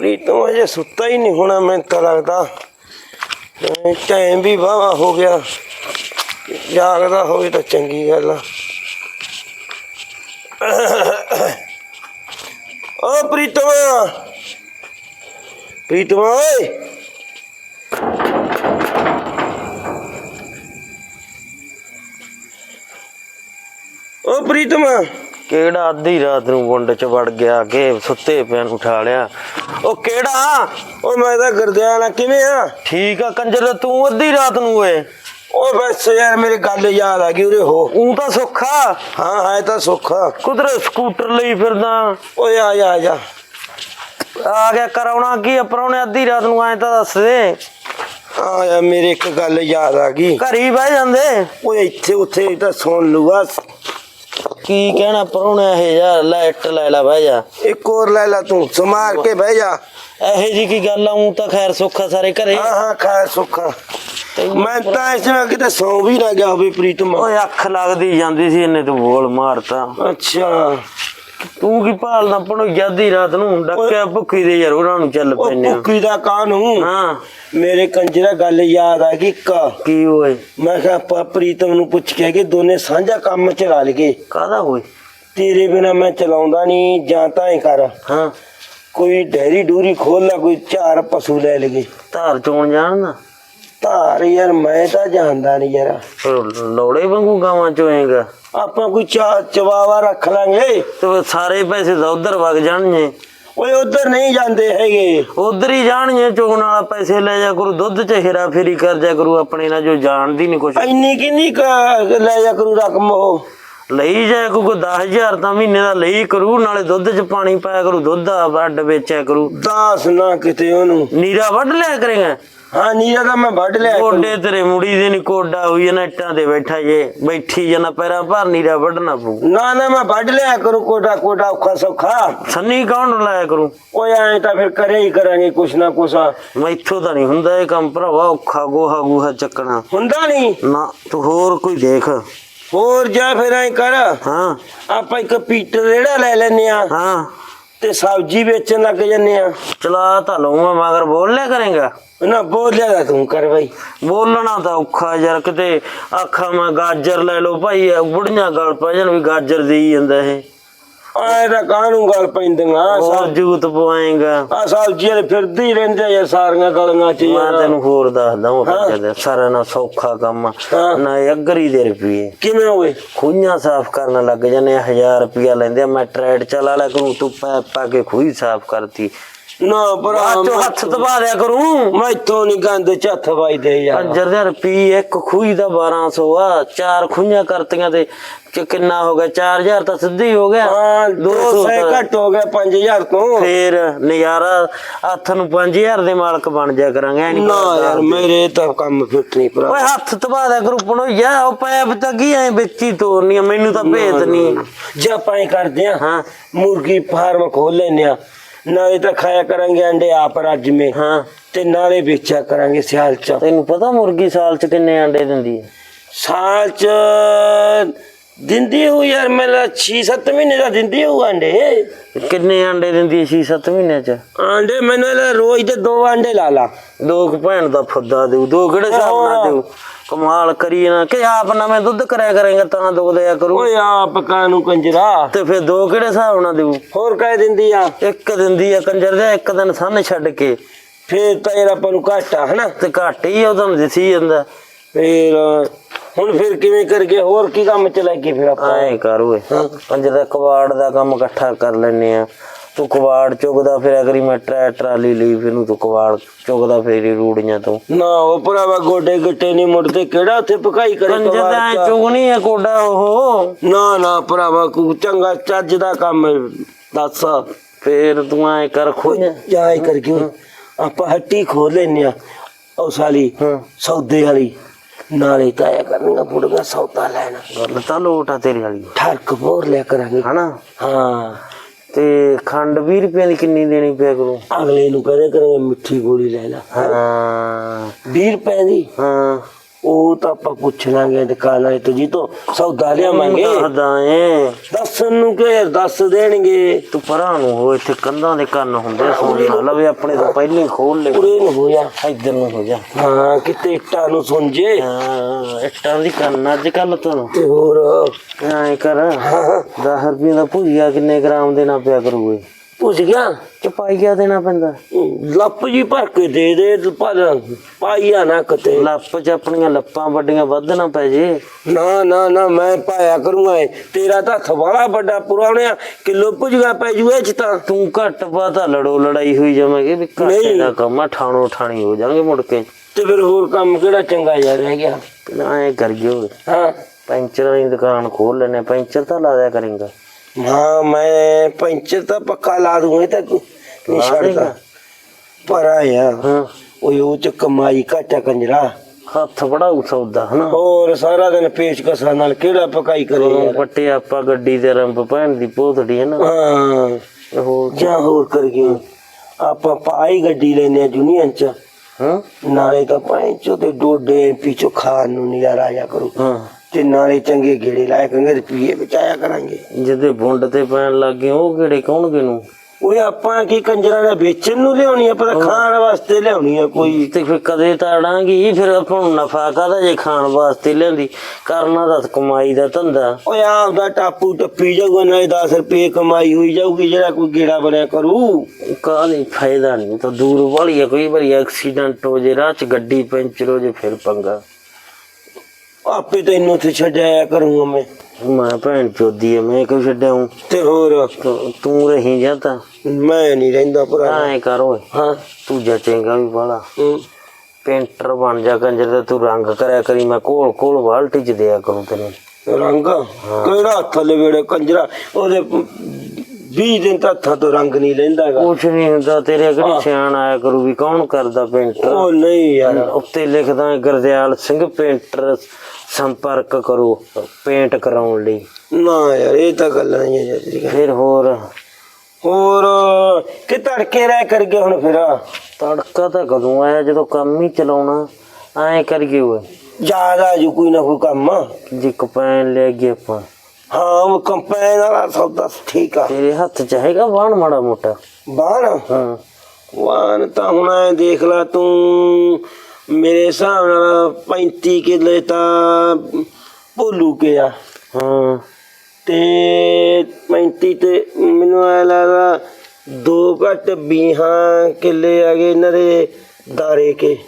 ਪ੍ਰੀਤਮ ਅਜੇ ਸੁੱਤਾ ਹੀ ਨਹੀਂ ਹੋਣਾ ਮੈਨੂੰ ਤਾਂ ਲੱਗਦਾ। ਟਾਈਮ ਵੀ ਵਾਵਾ ਹੋ ਗਿਆ। ਜਾਗਦਾ ਹੋਵੇ ਤਾਂ ਚੰਗੀ ਗੱਲ ਆ। ਓ ਪ੍ਰੀਤਮ। ਪ੍ਰੀਤਮ, ਓਏ। ਓ ਪ੍ਰੀਤਮ। ਕਿਹੜਾ ਅੱਧੀ ਰਾਤ ਨੂੰ ਗੁੰਡ ਚ ਵੜ ਗਿਆ ਕਿ ਸੁੱਤੇ ਪਿਆ ਨੂੰ ਉਠਾ ਲਿਆ। ਉਹ ਕਿਹੜਾ? ਓ ਮੈਂ ਤਾਂ ਗਰਦਿਆਣਾ ਕਿਵੇਂ ਆ? ਠੀਕ ਆ ਕੰਜਰ ਤੂੰ ਅੱਧੀ ਰਾਤ ਨੂੰ ਓਏ। ਓ ਬਸ ਯਾਰ ਮੇਰੀ ਗੱਲ ਯਾਦ ਆ ਗਈ ਉਰੇ ਹੋ। ਉਹ ਤਾਂ ਸੁੱਖਾ ਹਾਂ ਹੈ ਤਾਂ ਸੁੱਖ ਕੁਦਰਤ ਸਕੂਟਰ ਲਈ ਫਿਰਦਾ। ਓਏ ਆ ਜਾ ਆ ਜਾ। ਆ ਗਿਆ ਕਰਾਉਣਾ ਕੀ ਆ? ਪਰਾਉਣੇ ਅੱਧੀ ਰਾਤ ਨੂੰ ਐ ਤਾਂ ਦੱਸ ਦੇ। ਆ ਯਾ ਮੇਰੇ ਇੱਕ ਗੱਲ ਯਾਦ ਆ ਗਈ। ਘਰੀ ਬਹਿ ਜਾਂਦੇ। ਓਏ ਇੱਥੇ ਉੱਥੇ ਤਾਂ ਸੁਣ ਲੂਗਾ ਕੀ ਕਹਿਣਾ ਪਰਾਉਣੇ ਇਹ ਯਾਰ? ਲੈਟ ਲੈ ਲੈ ਬਹਿ ਜਾ। ਇੱਕ ਹੋਰ ਲੈ ਲੈ ਤੂੰ ਸਮਾਰ ਕੇ ਬਹਿ ਜਾ। ਇਹੋ ਜੀ ਕੀ ਗੱਲ ਆ? ਉਹ ਤਾਂ ਖੈਰ ਸੁੱਖਾ ਸਾਰੇ ਘਰੇ। ਹਾਂ ਹਾਂ ਖੈਰ ਸੁੱਖ ਮੈਂ ਤਾਂ ਇਸ ਵਿੱਚ ਕਿਤੇ ਸੌ ਵੀ ਨਾ ਗਿਆ ਹੋਵੇ ਪ੍ਰੀਤਮ। ਓਏ ਅੱਖ ਲੱਗਦੀ ਜਾਂਦੀ ਸੀ ਇਹਨੇ ਤੂੰ ਬੋਲ ਮਾਰਤਾ। ਅੱਛਾ। ਤੂੰ ਕੀ ਭਾਲਦਾ ਪਣੋ ਅੱਧੀ ਰਾਤ ਨੂੰ ਡੱਕਿਆ ਭੁੱਖੀ ਦੇ ਯਾਰ ਉਹਨਾਂ ਨੂੰ ਚੱਲ ਉਹ ਪੈਨੇ ਆ। ਭੁੱਖੀ ਦਾ ਕਾਨੂੰ ਹਾਂ। ਮੇਰੇ ਕੰਜਰਾ ਗੱਲ ਯਾਦ ਆ ਗਈ ਇੱਕ। ਕੀ ਓਏ? ਮੈਂ ਕਿਹਾ ਆਪਾਂ ਪ੍ਰੀਤਮ ਨੂੰ ਪੁੱਛ ਕੇ ਕਿ ਦੋਨੇ ਸਾਂਝਾ ਕੰਮ ਚਲਾ ਲਈਏ। ਕਾਦਾ ਹੋਏ ਤੇਰੇ ਬਿਨਾ ਮੈਂ ਚਲਾਉਂਦਾ ਨਹੀਂ ਜਾਂ ਤਾਂ ਹੀ ਕਰ। ਹਾਂ। ਕੋਈ ਡੈਰੀ ਡੂਰੀ ਖੋਲ ਲੈ ਕੋਈ ਚਾਰ ਪਸ਼ੂ ਲੈ ਲਈਏ। ਧਾਰ ਚੋਣ ਜਾਣਦਾ ਧਾਰ ਯਾਰ ਮੈਂ ਤਾਂ ਜਾਣਦਾ ਨਹੀਂ ਯਾਰ। ਲੋੜੇ ਵਾਂਗੂ ਗਾਵਾਂ ਚੋਏਗਾ ਆਪਾਂ ਕੋਈ ਚਾ ਚਵਾਵਾ ਰੱਖ ਲਾਂਗੇ। ਤੇ ਸਾਰੇ ਪੈਸੇ ਤਾਂ ਉਧਰ ਵਗ ਜਾਣਗੇ। ਓਏ ਉਧਰ ਨਹੀਂ ਜਾਂਦੇ ਹੈਗੇ। ਉਧਰ ਹੀ ਜਾਣਗੇ ਚੋਣ ਵਾਲਾ ਪੈਸੇ ਲੈ ਜਾ ਕਰੂ ਦੁੱਧ ਚ ਹੀਰਾ ਫੇਰੀ ਕਰ ਜਾ ਕਰੂ ਆਪਣੇ ਨਾਲ ਜੋ ਜਾਣਦੀ ਨਹੀਂ ਕੁਛ। ਇੰਨੀ ਕਿੰਨੀ ਲੈ ਜਾ ਕਰੂ ਰਕਮ ਉਹ? ਲਈ ਜਾ ਕਰੂ 10000 ਤਾਂ ਮਹੀਨੇ ਦਾ ਲਈ ਕਰੂ ਨਾਲੇ ਦੁੱਧ ਚ ਪਾਣੀ ਪਾਇਆ ਕਰੂ ਦੁੱਧ ਆ ਵੱਡ ਵੇਚਿਆ ਕਰੂ। ਦਾਸ ਨਾ ਕਿਤੇ ਉਹਨੂੰ। ਨੀਰਾ ਵੱਢ ਲਿਆ ਕਰੇਗਾ? ਹਾਂ ਨੀਰਾ ਤਾਂ ਮੈਂ ਵੱਢ ਲਿਆ। ਕੋਡੇ ਤੇਰੇ ਮੁੜੀ ਦੇ ਨੀ ਕੋਡਾ ਹੋਈ ਜਨਾ ਇੱਟਾਂ ਤੇ ਬੈਠਾ ਜੇ ਬੈਠੀ ਜਨਾ ਪੈਰਾਂ ਭਰ ਨੀਰਾ ਵੱਢਣਾ ਪਊ। ਨਾ ਨਾ ਮੈਂ ਵੱਢ ਲਿਆ ਕਰੂ ਕੋਟਾ ਕੋਟਾ ਔਖਾ ਸੌਖਾ। ਸੰਨੀ ਕੌਣ ਲਾਇਆ ਕਰੂ? ਓਏ ਐ ਤਾਂ ਫਿਰ ਕਰੇ ਹੀ ਕਰਾਂਗੇ ਕੁਛ ਨਾ ਕੁਛ ਮੈਥੋਂ ਤਾਂ ਨਹੀਂ ਹੁੰਦਾ ਇਹ ਕੰਮ ਭਰਾਵਾ ਔਖਾ ਗੋਹਾ ਗੂਹਾ ਚੱਕਣਾ। ਹੁੰਦਾ ਨਹੀਂ ਨਾ ਤੂੰ ਹੋਰ ਕੋਈ ਦੇਖ। ਹੋਰ ਜਾ ਫਿਰ ਐ ਕਰ। ਹਾਂ। ਆਪਾਂ ਇੱਕ ਪੀਟਰ ਰੇੜਾ ਲੈ ਲੈਨੇ ਆ ਹਾਂ। ਤੇ ਸਬਜ਼ੀ ਵੇਚਣ ਲੱਗ ਜੰਨੇ ਆ ਚਲਾ ਤਾਂ ਲਊਂਗਾ ਮਗਰ ਬੋਲ ਲਿਆ ਕਰੇਗਾ? ਨਾ ਬੋਲਿਆ ਤਾਂ ਤੂੰ ਕਰ ਬਈ। ਬੋਲਣਾ ਤਾਂ ਔਖਾ ਯਾਰ ਕਿਤੇ ਆਖਾਂ ਮੈਂ ਗਾਜਰ ਲੈ ਲਓ ਭਾਈ ਬੁੜੀਆਂ ਗਲ ਪੈ ਜਾਣ ਵੀ ਗਾਜਰ ਦੇਈ ਜਾਂਦਾ ਇਹ। ਆਏ ਤਾਂ ਕਾਹਨੂੰ ਗੱਲ ਪੈਂਦੀਆਂ? ਹੋਰ ਜੂਤ ਪਵਾਏਗਾ। ਆ ਸਬਜ਼ੀਆਂ ਦੇ ਫਿਰਦੇ ਹੀ ਰਹਿੰਦੇ ਆ ਸਾਰੀਆਂ ਗਲੀਆਂ ਚ ਮੈਂ ਯਾਰ। ਤੈਨੂੰ ਹੋਰ ਦੱਸਦਾ ਉਹ ਹਾਂ। ਕਹਿੰਦੇ ਸਾਰਾ ਨਾ ਸੌਖਾ ਕੰਮ ਆ। ਹਾਂ। ਨਾ ਅਗਰੀ ਦੇ ਰੁਪਏ ਕਿਵੇਂ ਹੋਵੇ? ਖੂਹਾਂ ਸਾਫ਼ ਕਰਨ ਲੱਗ ਜਾਂਦੇ ਆ 1000 ਰੁਪਿਆ ਲੈਂਦੇ ਆ ਮੈਂ ਟਰੈਡ ਚਲਾ ਲਿਆ ਕਰੂੰ ਤੂੰ ਪੈ ਪਾ ਕੇ ਖੂਹੀ ਸਾਫ਼ ਕਰਤੀ। ਨਾ ਭਰਾ ਬਾਅਦ ਚੋਂ ਹੱਥ ਦਬਾ ਦਿਆ ਕਰੂੰ। ਮੈਥੋਂ ਨਹੀਂ ਗੰਦ ਚ ਹੱਥ ਵੱਜਦੇ ਯਾਰ। ਪੰਜਰ ਦੇ ਰੁਪਏ ਇੱਕ ਖੂਹੀ ਦਾ 1200 ਆ ਚਾਰ ਖੂਹਾਂ ਕਰਤੀਆਂ ਤੇ ਕਿ ਕਿੰਨਾ ਹੋ ਗਿਆ? 4000 ਤਾਂ ਸਿੱਧੀ ਹੀ ਗਿਆ। ਹਾਂ 200 200 ਘੱਟ ਹੋ ਗਿਆ 5000 ਤੋਂ। ਫੇਰ ਨਜ਼ਾਰਾ ਹੱਥ ਨੂੰ 5000 ਦੇ ਮਾਲਕ ਬਣ ਜਾ ਕਰਾਂਗੇ ਐ ਨੀ ਨਾ। ਯਾਰ ਮੇਰੇ ਤਾਂ ਕੰਮ ਫਿੱਟ ਨਹੀਂ ਭਰਾ। ਓਏ ਹੱਥ ਤਬਾ ਦਿਆ ਕਰੂ ਪਣੋ ਯਾ ਉਹ ਪੈਪ ਤਾਂ ਕੀ ਐ ਵਿੱਚ ਤੋਰਨੀ ਮੈਨੂੰ ਤਾਂ ਭੇਤ ਨਹੀਂ ਜੇ ਆਪਾਂ ਇਹ ਕਰਦੇ ਆ ਹਾਂ। ਮੁਰਗੀ ਫਾਰਮ ਖੋਲ ਲੈਨੇ ਆ ਨਾਲੇ ਤਾਂ ਖਾਇਆ ਕਰਾਂਗੇ ਅੰਡੇ ਆਪ ਰੱਜ ਮੇ ਹਾਂ। ਤੇ ਨਾਲੇ ਵੇਚਿਆ ਕਰਾਂਗੇ ਸਿਆਲ ਚ। ਤੈਨੂੰ ਪਤਾ ਮੁਰਗੀ ਸਾਲ ਚ ਕਿੰਨੇ ਅੰਡੇ ਦਿੰਦੀ ਹੈ? ਸਾਲ ਚ ਦਿੰਦੀ ਹੋ ਯਾਰ ਮੇਰਾ 6-7 ਮਹੀਨੇ ਦਾ ਦਿੰਦੀ ਹੋ ਅੰਡੇ ਕਿੰਨੇ ਅੰਡੇ ਦਿੰਦੀ ਹੈ 6-7 ਮਹੀਨਿਆਂ ਚ? ਅੰਡੇ ਮੈਨੂੰ ਇਹਦਾ ਰੋਜ਼ ਦੇ ਦੋ ਅੰਡੇ ਲਾ ਲਾ। ਦੋ ਕੁ ਭੈਣ ਦਾ ਫੁੱਦਾ ਦੇਊ ਦੋ ਕਿਹੜੇ ਹਿਸਾਬ ਨਾਲ। ਦੇਊ? ਕਮਾਲ ਕਰੀ ਨਾ ਕਿ ਆਪ ਨਵੇਂ ਦੁੱਧ ਕਰਿਆ ਕਰੇਗਾ ਤਾਂ ਦੋ ਦਿਆ ਕਰੂ। ਓਏ ਆਪ ਕਾਨੂੰ ਕੰਜਰਾ? ਤੇ ਫਿਰ ਦੋ ਕਿਹੜੇ ਹਿਸਾਬ ਨਾਲ ਦੇਊ? ਹੋਰ ਕਹਿ ਦਿੰਦੀ ਆ? ਇੱਕ ਦਿੰਦੀ ਆ ਕੰਜਰ ਦੇ ਇੱਕ ਦਿਨ ਸੰਨ ਛੱਡ ਕੇ। ਫੇਰ ਤਾਂ ਯਾਰ ਆਪਾਂ ਨੂੰ ਘਾਟਾ ਹਨਾ? ਤੇ ਘੱਟ ਹੀ ਉਹਦੋਂ ਦਿਸੀ ਜਾਂਦਾ ਫੇਰ ਹੁਣ ਫਿਰ ਕਿਵੇਂ ਕਰਕੇ ਹੋਰ ਕੀ ਕੰਮ ਚਲਾਈਏ ਫਿਰ ਆਪਾਂ? ਐਂ ਕਰ ਓਏ। ਹਾਂ। ਕੰਜਰ ਦਾ ਕਬਾੜ ਦਾ ਕੰਮ ਇਕੱਠਾ ਕਰ ਲੈਨੇ ਆ ਤੂੰ ਕਬਾੜ ਚੁਗਦਾ ਫਿਰ ਅਗਰੀ ਮੈਂ ਟਰੈ ਟਰਾਲੀ ਲਈ ਫਿਰ ਨੂੰ ਤੂੰ ਕਬਾੜ ਚੁਗਦਾ ਫੇਰੀ ਰੂੜੀਆਂ ਤੋਂ। ਨਾ ਉਹ ਭਰਾਵਾ ਗੋਡੇ ਗਿੱਟੇ ਨਹੀਂ ਮੁੜਦੇ। ਕਿਹੜਾ ਉੱਥੇ ਪਕਾਈ ਕਰੇ ਕੰਜਰ ਦਾ ਐਂ ਚ? ਚੁਗਣੀ ਆ ਕੋਡਾ ਉਹ। ਨਾ ਨਾ ਭਰਾਵਾ ਕੋ ਚੰਗਾ ਚੱਜ ਦਾ ਕੰਮ ਹੈ। ਦੱਸ। ਫੇਰ ਤੂੰ ਐਂ ਕਰ ਖੋਇਆ ਜਾਇ ਕਰਕੇ। ਆਪਾਂ ਹੱਟੀ ਖੋਲ ਲੈਨੇ ਆ ਉਹ ਸਾਲੀ ਹਾਂ। ਸੌਦੇ ਵਾਲੀ। ਨਾਲੇ ਤਾਇਆ ਕਰਨਗਾ ਬੁੜਗਾ ਸੌਦਾ ਲੈਣਾ। ਗੱਲ ਤਾਂ ਲੋਟ ਆ ਤੇਰੀ ਵਾਲੀ। ਠਰਕ ਬੋਰ ਲਿਆ ਕਰਾਂਗੇ। ਹਨਾ? ਹਾਂ। ਤੇ ਖੰਡ 20 ਰੁਪਏ ਦੀ ਕਿੰਨੀ ਦੇਣੀ ਪਿਆ ਕਰੂ? ਅਗਲੇ ਨੂੰ ਕਹਦੇ ਕਰਾਂਗੇ ਮਿੱਠੀ ਗੋਲੀ ਲੈ ਲੈ। ਹਾਂ। 20 ਰੁਪਏ ਦੀ। ਹਾਂ। ਉਹ ਤਾਂ ਆਪਾਂ ਪੁੱਛ ਲਾਂਗੇ ਦੁਕਾਨ ਵਾਲੇ ਤੋਂ ਜੀ ਤੋਂ ਸੌਦਾ ਲਿਆਵਾਂਗੇ। ਦੱਸਦਾ ਏ। ਦੱਸਣ ਨੂੰ ਕਿ ਦੱਸ ਦੇਣਗੇ। ਤੂੰ ਪਰਾਂ ਨੂੰ ਹੋ ਇੱਥੇ ਕੰਧਾਂ ਦੇ ਕੰਨ ਹੁੰਦੇ ਸੋਨੇ ਨਾਲ। ਲਵੇ ਆਪਣੇ ਤੋਂ ਪਹਿਲਾਂ ਹੀ ਖੋਲ ਲੈ। ਪੂਰੇ ਨੂੰ ਹੋਇਆ ਇੱਧਰ ਨੂੰ ਹੋ ਜਾ। ਹਾਂ ਕਿਤੇ ਇੱਟਾਂ ਨੂੰ ਸੁਣਜੇ ਹਾਂ ਇੱਟਾਂ ਦੀ ਕੰਨ ਅੱਜ ਕੱਲ ਤੋਂ ਤੇ ਹੋਰ? ਐ ਕਰ। 10 ਰੁਪਏ ਦਾ ਭੁਜੀਆ ਕਿੰਨੇ ਗ੍ਰਾਮ ਦੇਣਾ ਪਿਆ ਕਰੂਗੇ? ਪੁੱਛ ਗਿਆ। ਚਪਾਈਆ ਦੇਣਾ ਪੈਂਦਾ। ਲੱਪ ਜੀ ਭਰ ਕੇ ਦੇ ਦੇ ਪਰ ਪਾਈਆ ਨਾ ਕਤੇ। ਲੱਪ ਚ ਆਪਣੀਆਂ ਲੱਪਾਂ ਵੱਡੀਆਂ ਵੱਧ ਨਾ ਪੈ ਜੇ। ਨਾ ਨਾ ਨਾ ਮੈਂ ਪਾਇਆ ਕਰੂੰਗਾ ਇਹ। ਤੇਰਾ ਤਾਂ ਹੱਥ ਬੜਾ ਵੱਡਾ ਪੁਰਾਣਿਆ ਕਿਲੋ ਪੁੱਜਗਾ ਪੈ ਜੂ ਇਹ ਚ ਤਾਂ। ਤੂੰ ਘੱਟ ਪਾਤਾ ਲੜੋ ਲੜਾਈ ਹੋਈ ਜਾਵਾਂਗੇ ਵੀ ਘਾਟੇ ਨਹੀਂ। ਦਾ ਕੰਮ ਆ ਠਾਣੋ ਠਾਣੀ ਹੋ ਜਾਾਂਗੇ ਮੁੜ ਕੇ। ਤੇ ਫਿਰ ਹੋਰ ਕੰਮ ਕਿਹੜਾ ਚੰਗਾ ਜਾ ਰਹਿ ਗਿਆ? ਐ ਕਰਿਓ ਹਾਂ। ਪੈਂਚਰਾਂ ਦੀ ਦੁਕਾਨ ਖੋਲ ਲੈਨੇ ਪੈਂਚਰ ਤਾਂ ਲਾ ਦਿਆ ਕਰੇਗਾ। ਹਾਂ ਮੈਂ ਪੈਂਚਰ ਤਾਂ ਪੱਕਾ ਲਾ ਦੂੰਗਾ ਇਹ ਤਾਂ ਨਹੀਂ ਲਾ ਛੱਡਦਾ। ਦੇਗਾ? ਪਰ ਆ ਯਾਰ ਹਾਂ। ਉਹ ਉਹ ਚ ਕਮਾਈ ਘਾਟਾ ਕੰਜਰਾ। ਹੱਥ ਬੜਾਉ ਸੌਦਾ ਹਨਾ? ਹੋਰ ਸਾਰਾ ਦਿਨ ਪੇਚਕਸਾਂ ਨਾਲ ਕਿਹੜਾ ਪਕਾਈ ਕਰੇ ਯਾਰ। ਪੱਟੇ ਆਪਾਂ ਗੱਡੀ ਦੇ ਰੰਬ ਭੈਣ ਦੀ ਪੋਥੜੀ ਹੈ ਨਾ ਹਾਂ। ਹੋਰ ਜਾਂ ਹੋਰ ਕਰਕੇ ਆਪਾਂ ਪਾਈ ਗੱਡੀ ਲੈਨੇ ਜੂਨੀਅਨ ਚ। ਹਾਂ। ਨਾਲੇ ਤਾਂ ਪਾਈ ਚੋ ਤੇ ਡੋਡੇ ਪਿੱਛੋਂ ਖਾਣ ਨੂੰ ਨਜ਼ਾਰਾ ਆਇਆ ਕਰੂ। ਹਾਂ। ਤੇ ਨਾਲੇ ਚੰਗੇ ਗੇੜੇ ਲਾਇਆ ਕਰਾਂਗੇ ਤੇ ਪੀਏ ਬਚਾਇਆ ਕਰਾਂਗੇ। ਜਿਹਦੇ ਬੁੰਡ ਤੇ ਪੈਣ ਲੱਗੇ ਉਹ ਕਿਹੜੇ ਕੌਣਗੇ ਨੂੰ ਓਏ ਆਪਾਂ ਕੀ ਕੰਜਰਾਂ ਦਾ ਵੇਚਣ ਨੂੰ ਲਿਆਉਣੀ ਆ ਪਰ ਖਾਣ ਵਾਸਤੇ ਲਿਆਉਣੀ ਆ ਕੋਈ। ਤੇ ਫਿਰ ਕਦੇ ਤਾੜਾਂਗੀ ਫਿਰ ਆਪਾਂ ਨੂੰ ਨਫਾ ਕਾਹਦਾ ਜੇ ਖਾਣ ਵਾਸਤੇ ਲਿਆਂਦੀ ਕਰਨਾ ਤਾਂ ਕਮਾਈ ਦਾ ਧੰਦਾ। ਓਏ ਆਪਦਾ ਟਾਪੂ ਟੱਪੀ ਜਾਊਗਾ ਨਾਲੇ 10 ਰੁਪਏ ਕਮਾਈ ਹੋਈ ਜਾਊਗੀ ਜਿਹੜਾ ਕੋਈ ਗੇੜਾ ਬਣਿਆ ਕਰੂ। ਕਾਹਦੀ ਫਾਇਦਾ ਨਹੀਂ ਤਾਂ ਦੂਰ ਵਾਲੀ ਆ ਕੋਈ ਵਾਰੀ ਐਕਸੀਡੈਂਟ ਹੋ ਜੇ ਰਾਹ ਚ ਗੱਡੀ ਪੈਂਚਰ ਹੋ ਜੇ ਫਿਰ ਪੰਗਾ। ਆਪੇ ਤੈਨੂੰ ਉੱਥੇ ਛੱਡਿਆ ਕਰੂੰਗਾ ਮੈਂ। ਮੈਂ ਭੈਣ ਚੋਦੀ ਆ ਮੈਂ ਕਿਉਂ ਛੱਡਾਂ ਤੇ ਹੋਰ? ਤੂੰ ਰਹੀ ਜਾ ਤਾਂ? ਮੈਂ ਨਹੀਂ ਰਹਿੰਦਾ ਭਰਾ। ਐ ਕਰ ਓਏ। ਹਾਂ। ਤੂੰ ਜਚੇਗਾ ਵੀ ਬਾਲਾ ਹੂੰ। ਪੇਂਟਰ ਬਣ ਜਾ ਕੰਜਰ ਤੇ ਤੂੰ ਰੰਗ ਕਰਿਆ ਕਰੀ ਮੈਂ ਕੋਲ ਕੋਲ ਬਾਲਟੀ ਚ ਦਿਆ ਕਰੂੰ ਤੈਨੂੰ। ਰੰਗ? ਕਿਹੜਾ ਹੱਥ ਲਵੇੜੇ ਕੰਜਰਾ? ਉਹਦੇ 20 ਦਿਨ ਤਾਂ ਹੱਥਾਂ ਤੋਂ ਰੰਗ ਨਹੀਂ ਲੈਂਦਾਗਾ। ਕੁਛ ਨਹੀਂ ਹੁੰਦਾ ਤੇਰੇ ਕਿਹੜੀ ਸਿਆਣ ਆਇਆ ਕਰੂ ਵੀ ਕੌਣ ਕਰਦਾ ਪੇਂਟਰ? ਉਹ ਨਹੀਂ ਯਾਰ। ਉੱਤੇ ਲਿਖਦਾ ਗੁਰਦਿਆਲ ਸਿੰਘ ਪੇਂਟਰ। ਸੰਪਰਕ ਕਰੋ ਪੇਂਟ ਕਰਾਉਣ ਲਈ ਨਾ ਯਾਰ ਇਹ ਤਾਂ ਗੱਲਾਂ ਨਹੀਂ ਆ ਜੀ ਫਿਰ ਹੋਰ ਹੋਰ ਕਿ ਤੜਕੇ ਰਹਿ ਕਰ ਗਏ ਹੁਣ ਫਿਰ ਤੜਕਾ ਤਾਂ ਕਦੋਂ ਆਇਆ ਜਦੋਂ ਕੰਮ ਹੀ ਚਲਾਉਣਾ ਐਂ ਕਰੀਏ ਓਏ ਜ਼ਿਆਦਾ ਜੂ ਕੋਈ ਨਾ ਕੋਈ ਕੰਮ ਜੀ ਕਪੈਨ ਲੈ ਗਏ ਆਪਾਂ ਹਾਂ ਉਹ ਕੰਪੈਨ ਵਾਲਾ ਸੌਦਾ ਠੀਕ ਆ ਤੇਰੇ ਹੱਥ ਚ ਹੈਗਾ ਵਾਣ ਮਾੜਾ ਮੋਟਾ ਬਾਣ ਹਾਂ ਵਾਨ ਤਾਂ ਹੁਣ ਐ ਦੇਖ ਲੈ ਤੂੰ ਮੇਰੇ ਹਿਸਾਬ ਨਾਲ 35 ਕਿੱਲੇ ਤਾਂ ਭੋਲੂ ਕੇ ਆ। ਹਾਂ। ਤੇ 35 ਤੇ ਮੈਨੂੰ ਐ ਲੱਗਦਾ ਦੋ ਘੱਟ ਵੀਹਾਂ ਕਿੱਲੇ ਆ ਗਏ ਇਹਨਾਂ ਦੇ ਦਾਰੇ ਕੇ।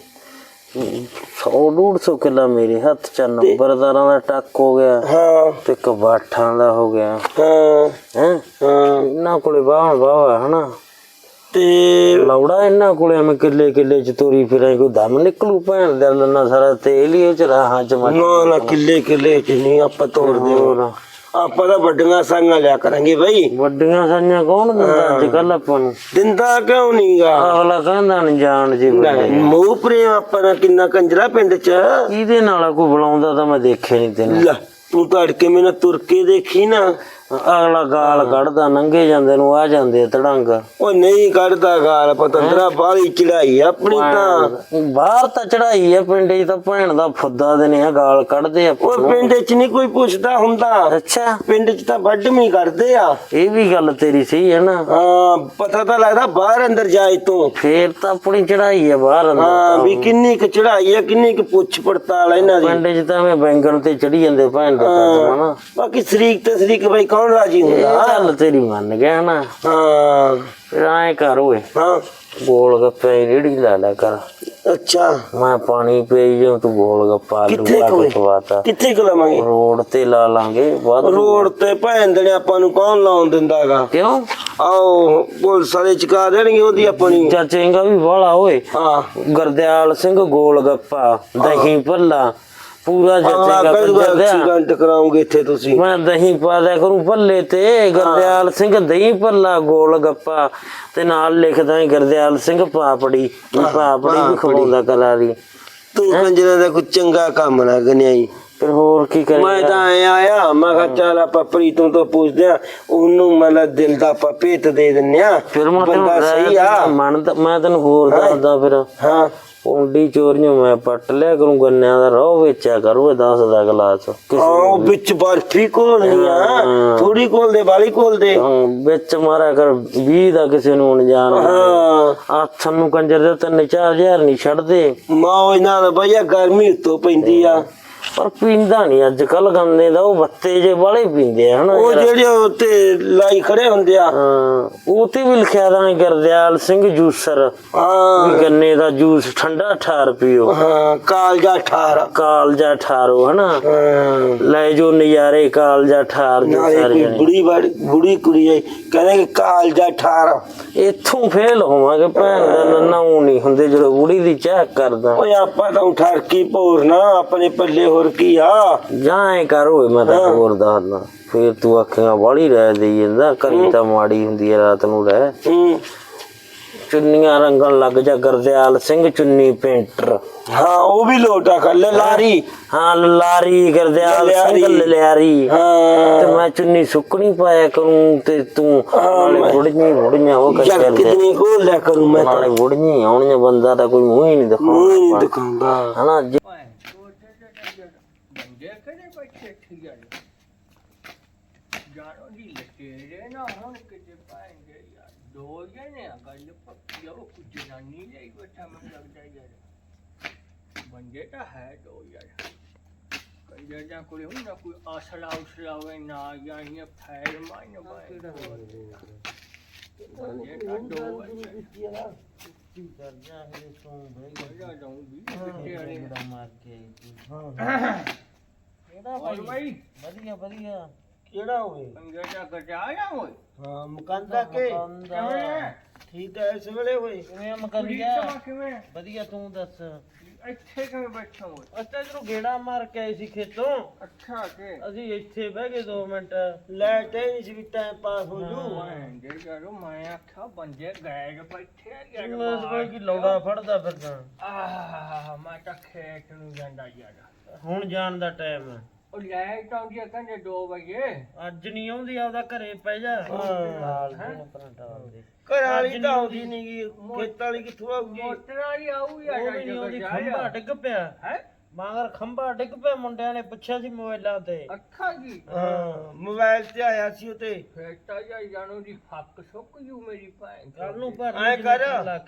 ਸੌ ਡੂਢ ਸੌ ਕਿੱਲਾ ਮੇਰੇ ਹੱਥ ਚ ਨੰਬਰਦਾਰਾਂ ਦਾ ਟੱਕ ਹੋ ਗਿਆ। ਹਾਂ। ਤੇ ਕਬਾਠਾਂ ਦਾ ਹੋ ਗਿਆ। ਹਾਂ। ਹੈ? ਹਾਂ। ਇਹਨਾਂ ਕੋਲੇ ਬਾਹਣ ਬਾਵਾ ਹਨਾ ਤੇ ਲੌੜਾ ਇਹਨਾਂ ਕੋਲੇ ਮੈਂ ਕਿੱਲੇ ਕਿੱਲੇ ਚ ਤੋਰੀ ਫਿਰਾਂ ਕੋਈ ਦਮ ਨਿਕਲੂ ਭੈਣ ਦੇ ਲੰਨਾ ਸਾਰਾ ਤੇਲ ਹੀ ਚ ਰਾਹਾਂ ਚ ਮੱਚ ਨਾ ਨਾ ਕਿੱਲੇ ਕਿੱਲੇ ਚ ਨਹੀਂ ਆਪਾਂ ਤੋੜਦੇ ਹੋਰ ਆਪਾਂ ਤਾਂ ਵੱਡੀਆਂ ਸੰਗਾਂ ਲਿਆ ਕਰਾਂਗੇ ਭਾਈ ਵੱਡੀਆਂ ਸਾਈਆਂ ਕੌਣ ਦਿੰਦਾ ਅੱਜ ਕੱਲ ਆਪਾਂ ਨੂੰ? ਦਿੰਦਾ ਕਿਉਂ ਨਹੀਂਗਾ? ਅਗਲਾ ਕਹਿੰਦਾ ਨੀ ਜਾਣ ਜੀ ਮੂੰਹ ਪ੍ਰੇਮ ਆਪਾਂ ਦਾ ਕਿੰਨਾ ਕੰਜਰਾ ਪਿੰਡ ਚ। ਇਹਦੇ ਨਾਲ ਕੋਈ ਬੁਲਾਉਂਦਾ ਤਾਂ ਮੈਂ ਦੇਖਿਆ ਨਹੀਂ ਤੈਨੂੰ। ਲੈ ਤੂੰ ਤੜਕੇ ਮੈਨੂੰ ਤੁਰ ਕੇ ਦੇਖੀ ਨਾ। ਅਗਲਾ ਗਾਲ ਕੱਢਦਾ ਨੰਗੇ ਜਾਂਦੇ ਨੂੰ ਆ ਜਾਂਦੇ ਤੜੰਗ। ਉਹ ਨਹੀਂ ਕੱਢਦਾ ਗਾਲ ਪਤੰਦਰਾ ਬਾਹਲੀ ਚੜਾਈ ਆਪਣੀ ਤਾਂ। ਬਾਹਰ ਤਾਂ ਚੜਾਈ ਆ ਪਿੰਡ 'ਚ ਤਾਂ ਭੈਣ ਦਾ ਫੁੱਦਾ ਦੇ ਨੇ ਗਾਲ ਕੱਢਦੇ ਆ ਉਹ ਪਿੰਡ ਚ ਨਹੀਂ ਕੋਈ ਪੁੱਛਦਾ ਹੁੰਦਾ। ਅੱਛਾ। ਪਿੰਡ ਚ ਤਾਂ ਵੱਢਵੀਂ ਕਰਦੇ ਆ। ਇਹ ਵੀ ਗੱਲ ਤੇਰੀ ਸਹੀ ਹੈ ਨਾ। ਹਾਂ ਪਤਾ ਤਾਂ ਲੱਗਦਾ ਬਾਹਰ ਅੰਦਰ ਜਾਏ ਤੂੰ। ਫੇਰ ਤਾਂ ਆਪਣੀ ਚੜਾਈ ਆ ਬਾਹਰ ਅੰਦਰ ਹਾਂ ਵੀ ਕਿੰਨੀ ਕੁ ਚੜਾਈ ਆ ਕਿੰਨੀ ਕੁ ਪੁੱਛ ਪੜਤਾਲ ਇਹਨਾਂ ਦੀ। ਪਿੰਡ 'ਚ ਤਾਂ ਐਵੇਂ ਬੈਂਗਣ ਤੇ ਚੜੀ ਜਾਂਦੇ ਭੈਣ ਦਾ ਬਾਕੀ ਸ਼ਰੀਕ ਤੇ ਸ਼ਰੀਕ ਬਈ ਕੌਣ ਰਾਜੀ ਹੁੰਦਾ। ਗੱਲ ਤੇਰੀ ਮੰਨ ਗਿਆ ਨਾ। ਹਾਂ। ਫਿਰ ਐਂ ਕਰ ਓਏ। ਹਾਂ। ਗੋਲ ਗੱਪੇ ਦੀ ਰੇੜੀ ਲਾ ਲਿਆ ਕਰ। ਅੱਛਾ। ਮੈਂ ਪਾਣੀ ਪਈ ਜਾਉ ਤੂੰ ਗੋਲ ਗੱਪਾ ਆਲੂ ਕਿੱਥੇ ਲਾ? ਕੇ ਖਵਾਤਾ। ਕਿੱਥੇ ਕੁ ਲਵਾਂਗੇ? ਰੋਡ ਤੇ ਲਾ ਲਾਂਗੇ ਵੱਧ। ਰੋਡ ਤੇ ਭੈਣ ਦੇ ਆਪਾਂ ਨੂੰ ਕੌਣ ਲਾਉਣ ਦਿੰਦਾਗਾ? ਕਿਉਂ? ਆਓ ਪੁਲਿਸ ਵਾਲੇ ਚੁਕਾ ਦੇਣਗੇ ਉਹਦੀ ਆਪਣੀ। ਚਾਚੇਗਾ ਵੀ ਵਾਲਾ ਓਏ। ਹਾਂ। ਗੁਰਦਿਆਲ ਸਿੰਘ ਗੋਲ ਗੱਪਾ ਦਹੀਂ ਭੱਲਾ। ਪੂਰਾ ਆਹ ਜੱਜੇਗਾ ਕਦੋਂ ਪੰਜਾ ਦਿਆ ਐਕਸੀਡੈਂਟ ਕਰਾਉਂਗੇ ਇੱਥੇ ਤੁਸੀਂ। ਮੈਂ ਦਹੀਂ ਪਾ ਦਿਆ ਕਰੂੰ ਭੱਲੇ ਤੇ ਗੁਰਦਿਆਲ ਸਿੰਘ ਦਹੀਂ ਭੱਲਾ ਗੋਲ ਗੱਪਾ ਤੇ ਨਾਲ ਲਿਖਦਾ ਹੈ ਗੁਰਦਿਆਲ ਸਿੰਘ ਪਾਪੜੀ ਪਾਪੜੀ ਵੀ ਖਵਾਉਂਦਾ ਕਰਾਰੀ ਤੂੰ ਕੰਜਰਾਂ ਦਾ ਕੋਈ ਚੰਗਾ ਕੰਮ ਨਾ ਗਨਿਆਈ। ਫਿਰ ਹੋਰ ਕੀ ਕਰੇ ਮੈਂ ਤਾਂ ਐ ਆਇਆ ਮੈਂ ਕਿਹਾ ਚੱਲ ਆਪਾਂ ਪ੍ਰੀਤੋਂ ਤੋਂ ਪੁੱਛਦੇ ਆ ਉਹਨੂੰ ਮਤਲਬ ਦਿਲ ਦਾ ਆਪਾਂ ਭੇਤ ਦੇ ਦਿੰਨੇ ਆ ਫਿਰ ਮੈਂ ਤੈਨੂੰ ਬੰਦਾ ਸਹੀ ਆ। ਮੰਨਦਾ ਮੈਂ ਤੈਨੂੰ ਹੋਰ ਦੱਸਦਾ ਫਿਰ। ਹਾਂ। ਪੌਂਡੀ ਚੋਰੀਆਂ ਮੈਂ ਪੱਟ ਲਿਆ ਕਰੂੰ ਗੰਨਿਆਂ ਦਾ ਰੋ ਵੇਚਿਆ ਕਰੂ ਇਹ 10 ਦਾ ਗਲਾਸ। ਆਹ ਵਿੱਚ ਬਰਫੀ ਘੋਲਣੀ ਆ ਥੋੜੀ ਘੋਲਦੇ ਵਾਲੀ ਘੋਲਦੇ ਹਾਂ, ਵਿੱਚ ਮਾਰਿਆ ਕਰ 20 ਦਾ ਕਿਸੇ ਨੂੰ ਨਹੀਂ ਜਾਣ ਹਾਂ। ਹੱਥ ਨੂੰ ਕੰਜਰ ਦੇ ਤਿੰਨ ਚਾਰ ਹਜ਼ਾਰ ਨਹੀਂ ਛੱਡਦੇ। ਮਾਂ ਇਹਨਾਂ ਦਾ ਭਈਆ ਗਰਮੀ ਉੱਤੋਂ ਪੈਂਦੀ ਆ। ਪਰ ਪੀਂਦਾ ਨਹੀਂ ਅੱਜ ਕੱਲ ਗੰਨੇ ਦਾ ਉਹ ਬੱਤੇ ਜੇ ਵਾਲੇ ਪੀਂਦੇ ਆ ਹਨਾ। ਉਹ ਜਿਹੜੇ ਉੱਤੇ ਲਾਈ ਖੜੇ ਹੁੰਦੇ ਆ। ਹਾਂ ਉਹ ਤੇ ਵੀ ਲਿਖਿਆ ਦਾ ਗਰਦਿਆਲ ਸਿੰਘ ਜੂਸਰ। ਹਾਂ। ਗੰਨੇ ਦਾ ਜੂਸ ਠੰਡਾ ਠਾਰ ਪੀਓ। ਹਾਂ ਕਾਲਜਾ ਠਾਰ। ਕਾਲਜਾ ਠਾਰੋ ਹਨਾ। ਹਾਂ। ਲੈ ਜੋ ਨਜ਼ਾਰੇ ਕਾਲਜਾ ਠਾਰ ਨਾਲੇ ਸਾਰੇ ਬੁੜੀ ਬੜ ਕੁੜੀ ਆਈ ਕਹਿੰਦੇ ਕਾਲਜਾ ਠਾਰ। ਇੱਥੋਂ ਫੇਲ ਹੋਵਾਂਗੇ ਭੈਣ ਦਾ ਨੰਨਾ ਉਹ ਨਹੀਂ ਹੁੰਦੇ। ਜਦੋਂ ਬੁੜੀ ਦੀ ਚਾਹ ਕਰਦਾ। ਓਏ ਆਪਾਂ ਤਾਂ ਠਰਕੀ ਭੋਰਨਾ ਆਪਣੇ ਪੱਲੇ ਹੋਰ ਕੀ ਆ? ਜਾਂ ਕਰ ਓਏ ਮੈਂ ਤਾਂ ਹੋਰ ਦੱਸਦਾ। ਫੇਰ ਤੂੰ ਅੱਖਾਂ ਵਾਲੀ ਰਹਿ ਦੇਈ ਜਾਂਦਾ ਕਰੀ ਤਾਂ ਮਾੜੀ ਹੁੰਦੀ ਹੈ ਰਾਤ ਨੂੰ ਰਹਿ। ਹੂੰ। ਚੁੰਨੀਆਂ ਰੰਗਣ ਲੱਗ ਜਾ ਗਰਦਿਆਲ ਸਿੰਘ ਚੁੰਨੀ ਪੇਂਟਰ। ਹਾਂ ਉਹ ਵੀ ਲੋਟਾ ਕਰ ਲੈ ਲਾਰੀ। ਹਾਂ ਲਾਰੀ ਗਰਦਿਆਲ ਸਿੰਘ ਲਿਆਰੀ। ਲਿਆਰੀ ਤੇ ਹਾਂ ਮੈਂ ਚੁੰਨੀ ਸੁੱਕਣੀ ਪਾਇਆ ਕਰੂੰ ਤੇ ਤੂੰ ਨਾਲੇ ਬੁੜੀਆਂ ਬੁੜੀਆਂ ਉਹ ਕਰ ਜੱਗ ਕਿਤਨੀ ਕੋਲ ਲੈ ਕਰੂੰ ਮੈਂ ਤਾਂ। ਨਾਲੇ ਬੁੜੀਆਂ ਆਉਣੀਆਂ ਬੰਦਾ ਤਾਂ ਕੋਈ ਮੂੰਹ ਹੀ ਨਹੀਂ ਦਿਖਾਉਂਦਾ ਮੂੰਹ ਨਹੀਂ ਦਿਖਾਉਂਦਾ। ਹਨਾ ਜੇ ਬੰਦੇ ਕਿਹੜੇ ਬੈਠੇ ਠੀਕ ਹੈ ਯਾਰ ਉਹਦੀ ਲਟੇਰੇ ਨਾ ਹੁਣ ਕਿਤੇ ਪਾਏਂਗੇ ਯਾਰ ਦੋ ਜਣੇ ਆ ਗੱਲ ਪੱਕੀ ਆ ਉਹ ਕੁਝ ਜਨਾਨੀ ਲਈ ਬੈਠਾ ਮੈਨੂੰ ਲੱਗਦਾ ਯਾਰ ਬੰਦੇ ਤਾਂ ਹੈ। ਦੋ ਯਾਰ ਕਈ ਜਾਂ ਕੋਈ ਹੁਣ ਨਾ ਕੋਈ ਆਸਲਾ ਉਸਲਾ ਹੋਵੇ ਨਾ ਜਾਂ ਇਹ ਫੈਰ ਮਾਇਨ ਬਾਏ ਬੰਦੇ ਤਾਂ ਦੋ ਆ ਯਾਰ। ਬੜਾ ਦਊਂਗੀ ਕਿੱਥੇ ਵਾਲੇ ਹੋਰ ਭਾਈ ਵਧੀਆ ਵਧੀਆ। ਕਿਹੜਾ ਹੋਵੇ ਅੰਗਰ ਦਾ ਗਜਾਇਆ ਹੋਏ ਹਾਂ ਮੁਕੰਦਾ ਕੇ? ਕਿਵੇਂ ਹੈ ਠੀਕ ਹੈ ਇਸ ਵੇਲੇ ਹੋਏ ਕਿਵੇਂ ਸਭਾ ਕਿਵੇਂ? ਵਧੀਆ ਤੂੰ ਦੱਸ। ਇੱਥੇ ਕਿਵੇਂ ਬੈਠਾ ਹੋਏ ਅੱਛਾ ਜਦੋਂ ਗੇੜਾ ਮਾਰ ਕੇ ਆਈ ਸੀ ਖੇਤੋਂ? ਅੱਛਾ ਕੇ ਅਸੀਂ ਇੱਥੇ ਬਹਿ ਗਏ 2 ਮਿੰਟ। ਲੈਟ ਹੈ ਨਹੀਂ ਸੀ ਵੀ ਟਾਈਮ ਪਾਸ ਹੋ ਜੂ ਮੈਂ ਯਾਰੋ ਮੈਂ ਆਖਿਆ ਬੰਦੇ ਗਏ ਬੈਠੇ ਆ ਯਾਰ ਮੈਂ ਸਵੇਰ ਕੀ ਲੌੜਾ ਫੜਦਾ ਫਿਰਦਾ? ਆਹ ਮੈਂ ਤਾਂ ਖੇਤ ਨੂੰ ਜਾਂਦਾ ਯਾਰ। ਹੁਣ ਜਾਣ ਦਾ ਟਾਈਮ ਹੈ ਉਹ ਲਾਈਟ ਆਉਂਦੀ ਆ ਕਹਿੰਦੇ 2 ਵਜੇ। ਅੱਜ ਨਹੀਂ ਆਉਂਦੀ ਆਪਦਾ ਘਰੇ ਪੈ ਜਾ। ਘਰ ਵਾਲੀ ਤਾਂ ਆਉਂਦੀ। ਨਹੀਂ ਗੀ ਖੇਤ ਵਾਲੀ ਕਿੱਥੋਂ ਆਊਗੀ? ਮੋਟਰ ਵਾਲੀ ਆਊ ਉਹ ਯਾਰ ਵੀ ਨਹੀਂ ਆਉਂਦੀ ਖੰਭਾ ਡਿੱਗ ਪਿਆ। ਹੈ? ਮਗਰ ਖੰਭਾ ਡਿੱਗ ਪਿਆ ਮੁੰਡਿਆਂ ਨੇ ਪੁੱਛਿਆ ਸੀ ਮੋਬਾਈਲਾਂ ਤੇ। ਅੱਖਾਂ ਜੀ। ਹਾਂ ਮੋਬਾਈਲ ਤੇ ਆਇਆ ਸੀ ਉਤੇ। ਯਾਰ ਜਾਨੋ ਦੀ ਫੱਕ ਸੁੱਕ ਜੂ ਮੇਰੀ ਭੈਣ ਕੱਲ ਨੂੰ ਭਰ ਐਂ ਕਰ। ਲਾ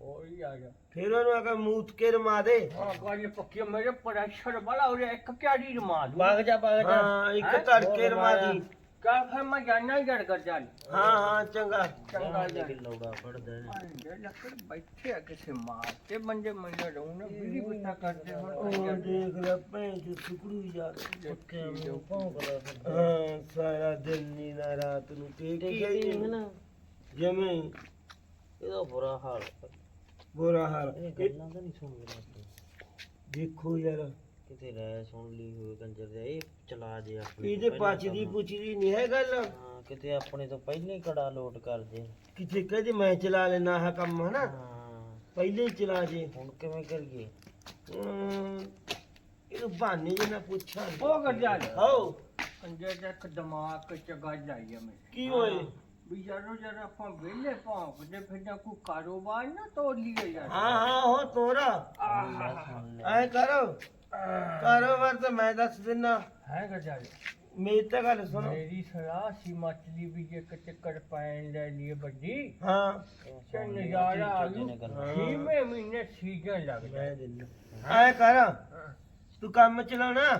ਹੈ ਆ ਫਿਰ ਉਹਨੂੰ ਆਖਾ ਮੂਤ ਕੇ ਰਮਾ ਦੇ। ਹਾਂ ਗੱਲ ਪੱਕੀ ਮੇਰੇ ਪ੍ਰੈਸ਼ਰ ਬੜਾ ਹੋ ਰਿਹਾ ਇੱਕ ਕਿਆੜੀ ਰਮਾ ਦੂੰ। ਵਗ ਜਾ ਵਗ ਜਾ। ਹਾਂ ਇੱਕ ਹੈਂ? ਤੜਕੇ ਰਮਾ ਦੀ। ਕਾ ਫਿਰ ਮੈਂ ਜਾਣਾ ਹੀ ਜੜ ਕਰ ਜਾਲ। ਹਾਂ ਹਾਂ ਚੰਗਾ। ਚੰਗਾ ਜਾ ਲੌੜਾ ਫੜਦਾ ਅੰਡੇ ਲੱਕੜ ਬੈਠੇ ਆ ਕਿਸੇ ਮਾਰ ਤੇ ਬੰਦੇ ਮੰਡੇ ਰਹੂ ਨਾ ਬਿਲੀ ਬਿਠਾ ਕਰਦੇ ਹੁਣ। ਉਹ ਦੇਖ ਲੈ ਭੈਣ ਚ ਸੁਕੜੂ ਯਾਰ ਪੱਕਿਆ ਮੂੰਹ ਭੌਂਕਦਾ ਫਿਰਦਾ ਹਾਂ ਸਾਰਾ ਦਿਨ ਨੀ ਨਾ ਰਾਤ ਨੂੰ ਤੇ ਕੀ ਆਈ ਨਾ। ਜਮੇ ਇਹਦਾ ਬੁਰਾ ਹਾਲ ਹੈ। ਬੁਰਾ ਹਾਲ। ਇਹ ਇਹ ਗੱਲਾਂ ਤਾਂ ਨਹੀਂ ਸੁਣਦੇ ਰਾਤ ਨੂੰ। ਦੇਖੋ ਯਾਰ। ਕਿਤੇ ਰਹਿ ਸੁਣ ਲਈ ਹੋਵੇ ਕੰਜਰ ਦੇ ਇਹ ਚਲਾ ਜੇ ਆਪਣੇ ਇਹਦੇ ਤੋਂ ਪਚਦੀ। ਪੁੱਛਦੀ ਨਹੀਂ ਹੈ ਗੱਲ। ਹਾਂ ਕਿਤੇ ਆਪਣੇ ਤੋਂ ਪਹਿਲਾਂ ਹੀ ਕੜਾ ਲੋਟ ਕਰ ਜੇ। ਕਿਤੇ ਕਹਦੇ ਮੈਂ ਚਲਾ ਲੈਣਾ ਆਹ ਕੰਮ ਹਨਾ? ਹਾਂ। ਪਹਿਲੇ ਹੀ ਚਲਾ ਜੇ। ਹੁਣ ਕਿਵੇਂ ਕਰੀਏ? ਹਮ, ਇਹਨੂੰ ਬਹਾਨੇ ਜੇ ਨਾ ਪੁੱਛਾਂ। ਉਹ ਕਰ ਜਾਲ ਹਾਓ ਅੰਡੇ ਦਾ ਇੱਕ ਦਿਮਾਗ ਚ ਗੱਲ ਆਈ ਆ ਮੇਰੇ। ਕੀ ਹੋਏ ਵੀ ਯਾਰੋ ਜਦ ਆਪਾਂ ਵਿਹਲੇ ਭੌਂਕਦੇ ਫਿਰਦੇ ਕੋਈ ਕਾਰੋਬਾਰ ਨਾ ਤੋੜ ਲਈਏ ਯਾਰ ਹਾਂ ਹਾਂ ਹੋ ਤੋਰਾ ਐ ਕਰੋ ਕਾਰੋਬਾਰ ਤਾਂ ਮੈਂ ਦੱਸ ਦਿੰਨਾ ਹੈ ਗਜਾਲ ਮੇਰੀ ਤਾਂ ਗੱਲ ਸੁਣੋ ਮੇਰੀ ਸਲਾਹ ਸੀ ਮਛਲੀ ਵੀ ਜੇ ਕਿਤੇ ਕਰ ਪੈਣ ਲੈ ਲਈ ਵੱਡੀ ਹਾਂ ਤੇ ਨਜ਼ਾਰਾ ਆਲੂ ਛੇਵੇਂ ਮਹੀਨੇ ਸੀਜ਼ਨ ਲੱਗਦਾ ਐ ਕਰ ਤੂੰ ਕੰਮ ਚਲਾਉਣਾ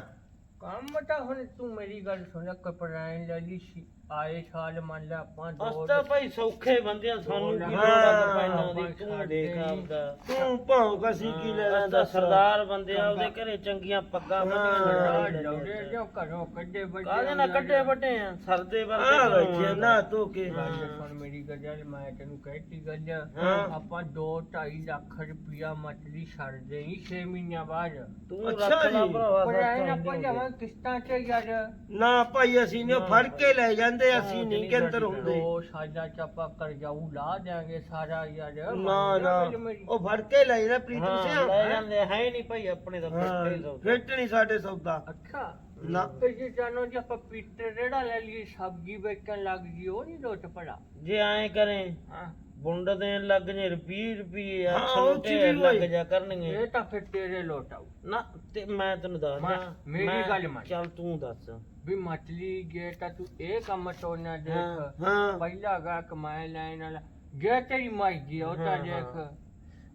ਕੰਮ ਤਾਂ ਹੁਣ ਤੂੰ ਮੇਰੀ ਗੱਲ ਸੁਣ ਕੇ ਪੈਣ ਲੈ ਲਈ ਸੀ ਆਏ ਸਾਲ ਮੰਨ ਲਾ ਆਪਾਂ ਦੋ ਅਸਤਾ ਭਾਈ ਸੌਖੇ ਬੰਦੇ ਆ ਸਾਨੂੰ ਕੀ ਲੋੜ ਹਾਂ, ਆ ਪੈਨੋਂ ਦੀ ਤੂੰ ਦੇਖ ਆਪਦਾ। ਤੂੰ ਭੌਂਕ ਅਸੀਂ ਕੀ ਲੈਣਾ ਅਸਤਾ ਦੱਸ। ਸਰਦਾਰ ਬੰਦੇ ਆ ਉਹਦੇ ਘਰੇ ਚੰਗੀਆਂ ਪੱਗਾਂ ਬੰਨੀਆਂ ਨੇ। ਲੌੜੇ ਜੋ ਘਰੋਂ ਕੱਢੇ ਬੱਜੇ ਕਾਹਦੇ ਨਾਲ ਕੱਢੇ ਵੱਡੇ ਆ? ਸਰਦੇ ਆ ਵਰਗੇ ਬੈਠੇ ਨਾ ਤੋ ਕੇ। ਸੁਣ ਮੇਰੀ ਗੱਲ ਮੈਂ ਤੈਨੂੰ ਕਹਿਤੀ ਗੱਲ। ਹਾਂ। ਆਪਾਂ 2.5 ਲੱਖ ਰੁਪਇਆ ਮਛਲੀ ਛੱਡ ਦੇਣੀ 6 ਮਹੀਨਿਆਂ ਬਾਅਦ। ਤੂੰ ਅੱਛਾ ਰੱਖ ਲਾ ਜੀ। ਭਰਾਵਾ ਪਰ ਐਂ ਸਸਤਾ ਆਪਾਂ ਜਾਵਾਂ ਕਿਸ਼ਤਾਂ ਤੇ ਯਾਰ। ਨਾ ਭਾਈ ਅਸੀਂ ਨੇ ਫੜ ਕੇ ਲੈ ਜਾਂਦੇ ਅਸੀਂ ਨਹੀਂ ਕੇਂਦਰ ਹੁੰਦੇ। ਦੋ ਸਾਲਾਂ ਚ ਆਪਾਂ ਕਰਜਾਊ ਲਾ ਦਿਆਂਗੇ ਸਾਰਾ ਯਾਰ ਨਾ ਨਾ। ਉਹ ਫੜ ਕੇ ਲੈ ਜਾਣਾ ਪ੍ਰੀਤਮ ਸਿੰਘ ਲੈ ਜਾਂਦੇ ਹੈ ਨਹੀਂ ਭਾਈ ਆਪਣੇ ਹਾਂ ਫੱਟੇ ਨਹੀਂ ਸਾਡੇ ਸੌਦਾ। ਅੱਛਾ। ਨਾ। ਤੇ ਜੇ ਜਾਨੋ ਜੇ ਆਪਾਂ ਪੀਟਰ ਰੇੜਾ ਲੈ ਲਈਏ ਸਬਜ਼ੀ ਵੇਚਣ ਲੱਗ ਜੀ ਉਹ ਨਹੀਂ ਲੋਟ ਪੜਾ ਜੇ ਐਂ ਕਰੇ ਹਾਂ। ਬੁੰਡ ਦੇਣ ਲੱਗ ਜੇ ਰੁਪਏ ਰੁਪਏ ਹਾਂ, ਉਹ ਚ ਢੇਰ ਵੀ ਲੱਗ। ਜਾ ਕਰਨਗੇ। ਇਹ ਤਾਂ ਫਿਰ ਤੇਰੇ ਲੋਟ ਆਊ। ਨਾ ਤੇ ਮੈਂ ਤੈਨੂੰ ਦੱਸਦਾ ਮੈਂ- ਮੇਰੀ ਮੈਂ- ਗੱਲ ਮੰਨ। ਚੱਲ ਤੂੰ ਦੱਸ। ਵੀ ਮਤਲੀ ਗਿਆ ਤਾਂ ਤੂੰ ਇਹ ਕੰਮ ਹਾਂ, ਦੇਖ। ਹਾਂ। ਪਹਿਲਾ ਗਾ ਕਮਾਏ ਲੈਣ ਵਾਲਾ। ਗਿਆ ਤੇਰੀ ਮਾਈ ਗਿਆ ਉਹ ਤਾਂ ਹਾਂ, ਦੇਖ। ਹਾਂ।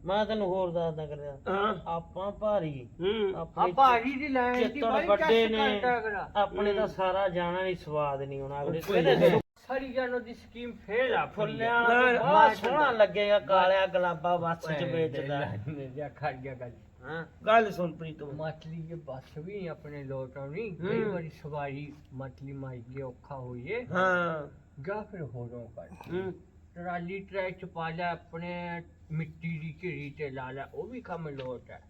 ਮੈਂ ਤੈਨੂੰ ਹੋਰ ਦੱਸਦਾ ਕਰਿਆ ਹਾਂ। ਆਪਾਂ ਭਾਰੀ। ਹੂੰ। ਆ ਆਪਣੇ ਭਾਜੀ ਦੀ ਲੈਣ ਦੀ ਚਿੱਤੜ ਬੜੀ ਵੱਡੇ ਚੱਕ ਨੇ। ਕਰਦਾ ਅਗਲਾ। ਆਪਣੇ ਦਾ ਸਾਰਾ ਜਾਣਾ ਨਹੀਂ ਸਵਾਦ ਨਹੀਂ ਹੋਣਾ। ਅਗਲੇ ਕੋਈ ਸਾਰੀ ਜਾਨੋ ਦੀ ਸਕੀਮ ਫੇਲ ਆ ਫੁੱਲਿਆਂ ਵਾਲਾ ਬੜਾ ਸੋਹਣਾ ਲੱਗੇਗਾ ਕਾਲਿਆ ਗੁਲਾਬਾ ਬੱਸ ਚ ਵੇਚਦਾ ਜਾ ਖੜ ਗਿਆ ਗੱਲ। ਹਾਂ। ਗੱਲ ਸੁਣ ਪ੍ਰੀਤਮ। ਮਤਲੀ ਇਹ ਬੱਸ ਵੀ ਆਪਣੇ ਲੋਟ ਆਉਣੀ ਕਈ ਹੂੰ। ਵਾਰੀ ਸਵਾਰੀ ਮਤਲੀ ਮਾਈ ਕੇ ਔਖਾ ਹੋਈਏ। ਹਾਂ। ਜਾਂ ਫਿਰ ਹੋਰੋਂ ਕਰ ਹੂੰ। ਟਰਾਲੀ ਟਰੈਕ ਚ ਪਾ ਲਿਆ ਆਪਣੇ ਮਿੱਟੀ ਦੀ ਘਿਰੀ ਤੇ ਲਾ ਲਿਆ ਉਹ ਵੀ ਕੰਮ ਲੋਟ ਹੈ।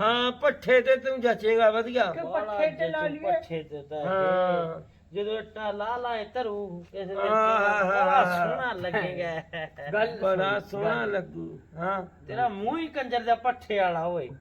ਹਾਂ ਪੱਠੇ ਤੇ ਤੂੰ ਜੱਚੇਗਾ ਵਧੀਆ। ਕਿ ਪੱਠੇ ਤੇ ਲਾ ਲਈਏ। ਪੱਠੇ ਤੇ ਤਾਂ ਹਾਂ। ਜਦੋਂ ਇੱਟਾਂ ਲਾ ਲਾਏ ਧਰੂ ਕਿਸੇ ਹਾਂ, ਬੜਾ। ਸੋਹਣਾ ਲੱਗੇਗਾ। ਗੱਲ ਬੜਾ ਸੋਹਣਾ ਲੱਗੂ ਹਾਂ। ਤੇਰਾ ਮੂੰਹ ਹੀ ਕੰਜਰ ਦਾ ਪੱਠੇ ਵਾਲਾ ਓਏ